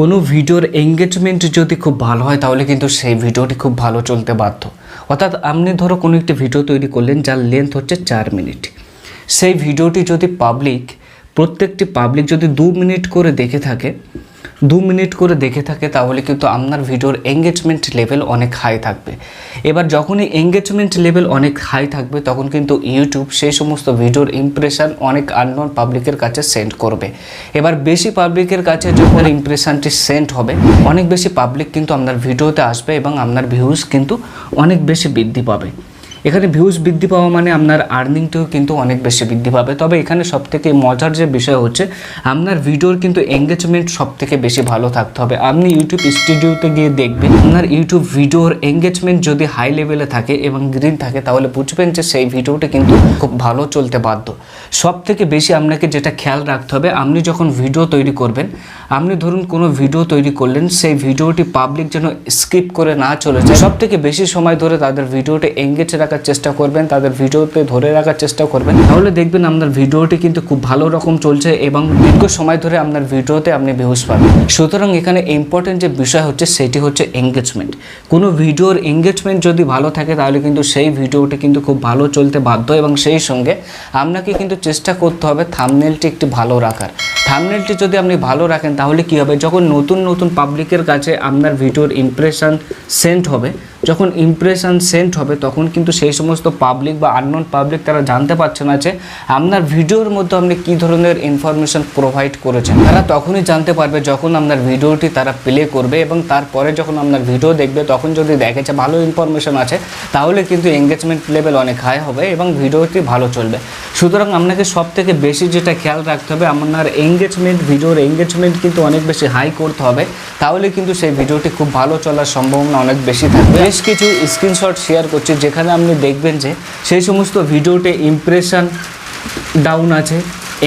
কোনো ভিডিওর এঙ্গেজমেন্ট যদি খুব ভালো হয়, তাহলে কিন্তু সেই ভিডিওটি খুব ভালো চলতে বাধ্য। অর্থাৎ আপনি ধরো কোনো একটি ভিডিও তৈরি করলেন, যার লেন্থ হচ্ছে চার মিনিট সেই ভিডিওটি যদি পাবলিক প্রত্যেকটি পাবলিক যদি দু মিনিট করে দেখে থাকে দু মিনিট করে দেখে থাকে, তাহলে কিন্তু আপনার ভিডিওর এঙ্গেজমেন্ট লেভেল অনেক হাই থাকবে। এবার যখনই এঙ্গেজমেন্ট লেভেল অনেক হাই থাকবে, তখন কিন্তু ইউটিউব সেই সমস্ত ভিডিওর ইমপ্রেশন অনেক আননোন পাবলিকের কাছে সেন্ড করবে। এবার বেশি পাবলিকের কাছে যখন ইমপ্রেশনটি সেন্ড হবে, অনেক বেশি পাবলিক কিন্তু আপনার ভিডিওতে আসবে এবং আপনার ভিউজ কিন্তু অনেক বেশি বৃদ্ধি পাবে। এখানে ভিউজ বৃদ্ধি পাওয়া মানে আপনার আর্নিংটাও কিন্তু অনেক বেশি বৃদ্ধি পাবে। তবে এখানে সবথেকে মজার যে বিষয় হচ্ছে, আপনার ভিডিওর কিন্তু এঙ্গেজমেন্ট সবথেকে বেশি ভালো থাকতে হবে। আপনি ইউটিউব স্টুডিওতে গিয়ে দেখবেন, আপনার ইউটিউব ভিডিওর এঙ্গেজমেন্ট যদি হাই লেভেলে থাকে এবং গ্রিন থাকে, তাহলে বুঝবেন যে সেই ভিডিওটা কিন্তু খুব ভালো চলতে বাধ্য। সব থেকে বেশি আপনাকে যেটা খেয়াল রাখতে হবে, আপনি যখন ভিডিও তৈরি করবেন, আপনি ধরুন কোনো ভিডিও তৈরি করলেন, সেই ভিডিওটি পাবলিক যেন স্কিপ করে না চলে যায়। সব থেকে বেশি সময় ধরে তাদের ভিডিওটি এঙ্গেজ রাখার চেষ্টা করবেন, তাদের ভিডিওতে ধরে রাখার চেষ্টা করবেন। তাহলে দেখবেন আপনার ভিডিওটি কিন্তু খুব ভালো রকম চলছে এবং দীর্ঘ সময় ধরে আপনার ভিডিওতে আপনি ভিউজ পাবেন। সুতরাং এখানে ইম্পর্টেন্ট যে বিষয় হচ্ছে, সেটি হচ্ছে এঙ্গেজমেন্ট কোনো ভিডিওর এঙ্গেজমেন্ট যদি ভালো থাকে, তাহলে কিন্তু সেই ভিডিওটি কিন্তু খুব ভালো চলতে বাধ্য এবং সেই সঙ্গে আপনাকে কিন্তু চেষ্টা করতে হবে থামনেলটি একটি ভালো রাখার। থামনেলটি যদি আপনি ভালো রাখেন, তাহলে কি হবে? যখন নতুন নতুন পাবলিকের কাছে আপনার ভিডিওর ইমপ্রেশন সেন্ট হবে যখন ইমপ্রেশন সেন্ট হবে, তখন কিন্তু সেই সমস্ত পাবলিক বা আননোন পাবলিক তারা জানতে পারছে না যে আপনার ভিডিওর মধ্যে আপনি কী ধরনের ইনফরমেশন প্রোভাইড করেছেন। তারা তখনই জানতে পারবে যখন আপনার ভিডিওটি তারা প্লে করবে এবং তারপরে যখন আপনার ভিডিও দেখবে, তখন যদি দেখে যে ভালো ইনফরমেশন আছে, তাহলে কিন্তু এঙ্গেজমেন্ট লেভেল অনেক হাই হবে এবং ভিডিওটি ভালো চলবে। সুতরাং আপনাকে সব থেকে বেশি যেটা খেয়াল রাখতে হবে, আপনার এঙ্গেজমেন্ট ভিডিওর এঙ্গেজমেন্ট কিন্তু অনেক বেশি হাই করতে হবে। তাহলে কিন্তু সেই ভিডিওটি খুব ভালো চলার সম্ভাবনা অনেক বেশি থাকবে। বেশ কিছু স্ক্রিনশট শেয়ার করছি, যেখানে আপনি দেখবেন যে সেই সমস্ত ভিডিওতে ইমপ্রেশন ডাউন আছে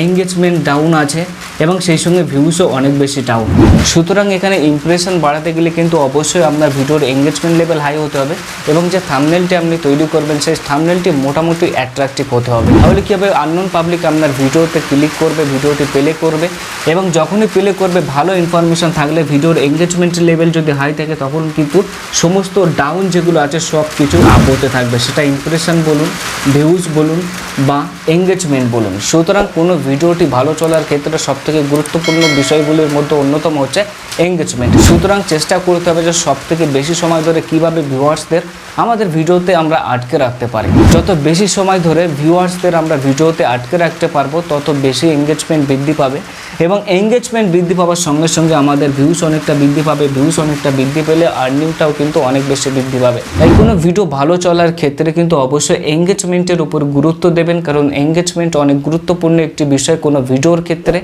এঙ্গেজমেন্ট ডাউন আছে এবং সেই সঙ্গে ভিউসও অনেক বেশি ডাউন সুতরাং এখানে ইমপ্রেশন বাড়াতে গেলে কিন্তু অবশ্যই আপনার ভিডিওর এঙ্গেজমেন্ট লেভেল হাই হতে হবে এবং যে থামনেলটি আপনি তৈরি করবেন, সেই থামনেলটি মোটামুটি অ্যাট্রাকটিভ হতে হবে। তাহলে কী হবে? আননোন পাবলিক আপনার ভিডিওতে ক্লিক করবে, ভিডিওটি প্লে করবে এবং যখনই প্লে করবে, ভালো ইনফরমেশন থাকলে ভিডিওর এঙ্গেজমেন্ট লেভেল যদি হাই থাকে, তখন কিন্তু সমস্ত ডাউন যেগুলো আছে সব কিছু আপ হতে থাকবে। সেটা ইমপ্রেশন বলুন ভিউজ বলুন বা এঙ্গেজমেন্ট বলুন। সুতরাং কোনো ভিডিওটি ভালো চলার ক্ষেত্রে সবথেকে গুরুত্বপূর্ণ বিষয়গুলির মধ্যে অন্যতম হচ্ছে এঙ্গেজমেন্ট সুতরাং চেষ্টা করতে হবে যে সব থেকে বেশি সময় ধরে কীভাবে ভিউয়ার্সদের আমাদের ভিডিওতে আমরা আটকে রাখতে পারি। যত বেশি সময় ধরে ভিউয়ার্সদের আমরা ভিডিওতে আটকে রাখতে পারব, তত বেশি এঙ্গেজমেন্ট বৃদ্ধি পাবে। এবং এঙ্গেজমেন্ট বৃদ্ধি পাওয়ার সঙ্গে সঙ্গে আমাদের ভিউস অনেকটা বৃদ্ধি পাবে ভিউস অনেকটা বৃদ্ধি পেলে আর্নিংটাও কিন্তু অনেক বেশি বৃদ্ধি পাবে। তাই কোনো ভিডিও ভালো চলার ক্ষেত্রে কিন্তু অবশ্যই এঙ্গেজমেন্টের উপর গুরুত্ব দেবেন, কারণ এঙ্গেজমেন্ট অনেক গুরুত্বপূর্ণ একটি বিষয় কোনো ভিডিওর ক্ষেত্রে।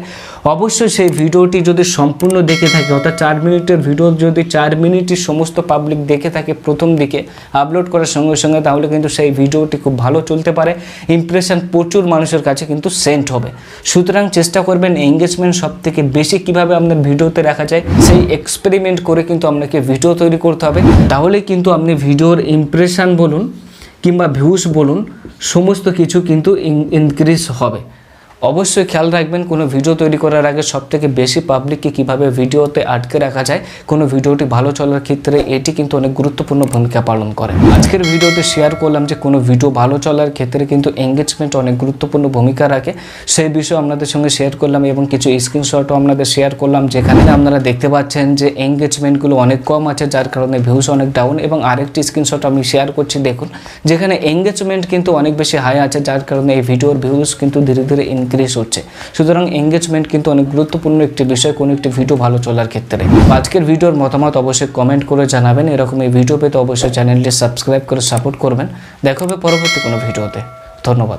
অবশ্যই সেই ভিডিওটি যদি সম্পূর্ণ দেখে থাকে অর্থাৎ চার মিনিটের ভিডিও যদি চার মিনিটই সমস্ত পাবলিক দেখে থাকে প্রথম দিকে আপলোড করার সঙ্গে সঙ্গে, তাহলে কিন্তু সেই ভিডিওটি খুব ভালো চলতে পারে। ইমপ্রেশন প্রচুর মানুষের কাছে কিন্তু সেন্ট হবে। সুতরাং চেষ্টা করবেন এঙ্গেজমেন্ট সব থেকে বেশি কীভাবে আপনার ভিডিওতে রাখা যায়, সেই এক্সপেরিমেন্ট করে কিন্তু আপনাকে ভিডিও তৈরি করতে হবে। তাহলে কিন্তু আপনি ভিডিওর ইমপ্রেশন বলুন কিংবা ভিউস বলুন, সমস্ত কিছু কিন্তু ইনক্রিজ হবে। অবশ্যই খেয়াল রাখবেন, কোনো ভিডিও তৈরি করার আগে সব থেকে বেশি পাবলিককে কীভাবে ভিডিওতে আটকে রাখা যায়, কোনো ভিডিওটি ভালো চলার ক্ষেত্রে এটি কিন্তু অনেক গুরুত্বপূর্ণ ভূমিকা পালন করে। আজকের ভিডিওতে শেয়ার করলাম যে, কোনো ভিডিও ভালো চলার ক্ষেত্রে কিন্তু এঙ্গেজমেন্ট অনেক গুরুত্বপূর্ণ ভূমিকা রাখে। সেই বিষয়ে আপনাদের সঙ্গে শেয়ার করলাম এবং কিছু স্ক্রিনশটও আপনাদের শেয়ার করলাম, যেখানে আপনারা দেখতে পাচ্ছেন যে এঙ্গেজমেন্টগুলো অনেক কম আছে, যার কারণে ভিউস অনেক ডাউন এবং আরেকটি স্ক্রিনশট আমি শেয়ার করছি, দেখুন। যেখানে এঙ্গেজমেন্ট কিন্তু অনেক বেশি হাই আছে, যার কারণে এই ভিডিওর ভিউস কিন্তু ধীরে ধীরে ইনক্রিজ হচ্ছে। সুতরাং এঙ্গেজমেন্ট কিন্তু অনেক গুরুত্বপূর্ণ একটি বিষয়, কোনো একটি ভিডিও ভালো চলার ক্ষেত্রে। আজকের ভিডিওর মতামত অবশ্যই কমেন্ট করে জানাবেন। এরকম এই ভিডিও পেতে অবশ্যই চ্যানেলটি সাবস্ক্রাইব করে সাপোর্ট করবেন। দেখা হবে পরবর্তী কোনো ভিডিওতে ধন্যবাদ।